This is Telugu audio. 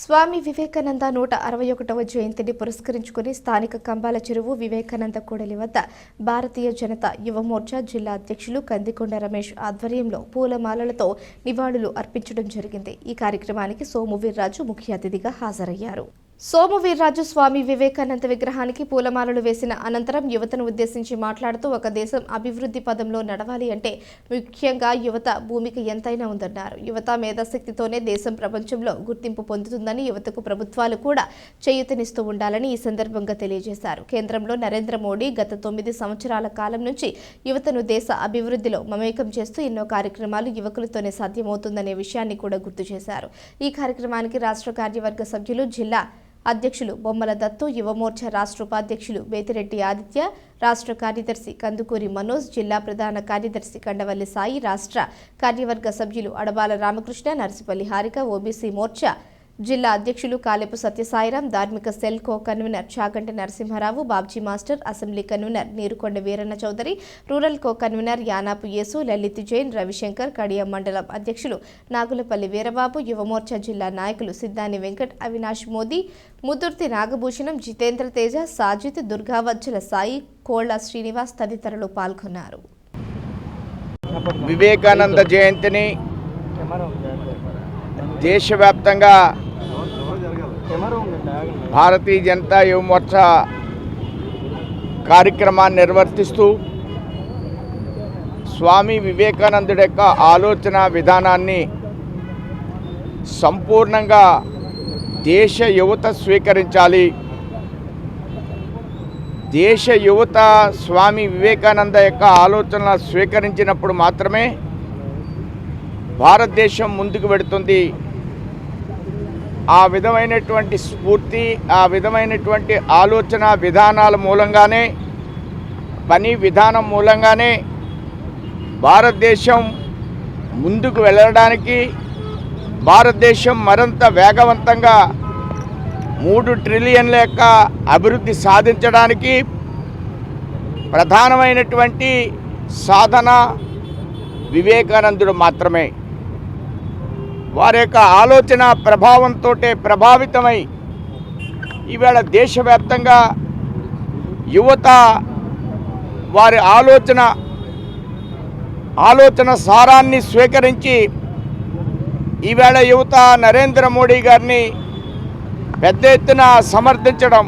స్వామి వివేకానంద నూట అరవై ఒకటవ జయంతిని పురస్కరించుకుని స్థానిక కంబాల చెరువు వివేకానంద కూడలి వద్ద భారతీయ జనతా యువమోర్చా జిల్లా అధ్యక్షులు కందికొండ రమేష్ ఆధ్వర్యంలో పూలమాలలతో నివాళులు అర్పించడం జరిగింది. ఈ కార్యక్రమానికి సోము వీర్రాజు ముఖ్య అతిథిగా హాజరయ్యారు. సోము వీర్రాజు స్వామి వివేకానంద విగ్రహానికి పూలమాలలు వేసిన అనంతరం యువతను ఉద్దేశించి మాట్లాడుతూ ఒక దేశం అభివృద్ధి పదంలో నడవాలి అంటే ముఖ్యంగా యువత భూమికి ఎంతైనా ఉందన్నారు. యువత మేధాశక్తితోనే దేశం ప్రపంచంలో గుర్తింపు పొందుతుందని యువతకు ప్రభుత్వాలు కూడా చేయూతనిస్తూ ఉండాలని ఈ సందర్భంగా తెలియజేశారు. కేంద్రంలో నరేంద్ర మోడీ గత తొమ్మిది సంవత్సరాల కాలం నుంచి యువతను దేశ అభివృద్ధిలో మమేకం చేస్తూ ఎన్నో కార్యక్రమాలు యువకులతోనే సాధ్యమవుతుందనే విషయాన్ని కూడా గుర్తు చేశారు. ఈ కార్యక్రమానికి రాష్ట్ర కార్యవర్గ సభ్యులు జిల్లా అధ్యక్షులు బొమ్మల దత్తు యువమోర్చా రాష్ట్ర ఉపాధ్యక్షులు బేతిరెడ్డి ఆదిత్య రాష్ట్ర కార్యదర్శి కందుకూరి మనోజ్ జిల్లా ప్రధాన కార్యదర్శి కండవల్లి సాయి రాష్ట్ర కార్యవర్గ సభ్యులు అడబాల రామకృష్ణ నర్సిపల్లి హారిక ఓబీసీ మోర్చా జిల్లా అధ్యక్షులు కాలేపు సత్యసాయిరాం ధార్మిక cell co convener Chaganti Narasimharao Babji master assembly convener Nerukonda Veeranna Chowdary rural co convener Yanapu Yesu Lalit Jain Ravishankar Kadiyam మండలం అధ్యక్షులు నాగులపల్లి వీరబాబు యువమోర్చా జిల్లా నాయకులు సిద్ధాని వెంకట్ అవినాష్ మోదీ ముదుర్తి నాగభూషణం జితేంద్ర తేజ సాజిత్ దుర్గావజ్జల సాయి కోళ్ళ శ్రీనివాస్ తదితరులు పాల్గొన్నారు. వివేకానంద జయంతిని దేశవ్యాప్తంగా భారతీయ జనతా యువమోర్చా కార్యక్రమాన్ని నిర్వర్తిస్తూ స్వామి వివేకానందుడి యొక్క ఆలోచన విధానాన్ని సంపూర్ణంగా దేశ యువత స్వీకరించాలి. దేశ యువత స్వామి వివేకానంద యొక్క ఆలోచనలు స్వీకరించినప్పుడు మాత్రమే భారతదేశం ముందుకు వెడుతుంది ఆ విధమైనటువంటి స్ఫూర్తి ఆ విధమైనటువంటి ఆలోచన విధానాల మూలంగానే పని విధానం మూలంగానే భారతదేశం ముందుకు వెళ్ళడానికి భారతదేశం మరింత వేగవంతంగా మూడు ట్రిలియన్ల యొక్క అభివృద్ధి సాధించడానికి ప్రధానమైనటువంటి సాధన వివేకానందుడు మాత్రమే. వారి యొక్క ఆలోచన ప్రభావంతో ప్రభావితమై ఈవేళ దేశవ్యాప్తంగా యువత వారి ఆలోచన ఆలోచన సారాన్ని స్వీకరించి ఈవేళ యువత నరేంద్ర మోడీ గారిని పెద్ద ఎత్తున సమర్థించడం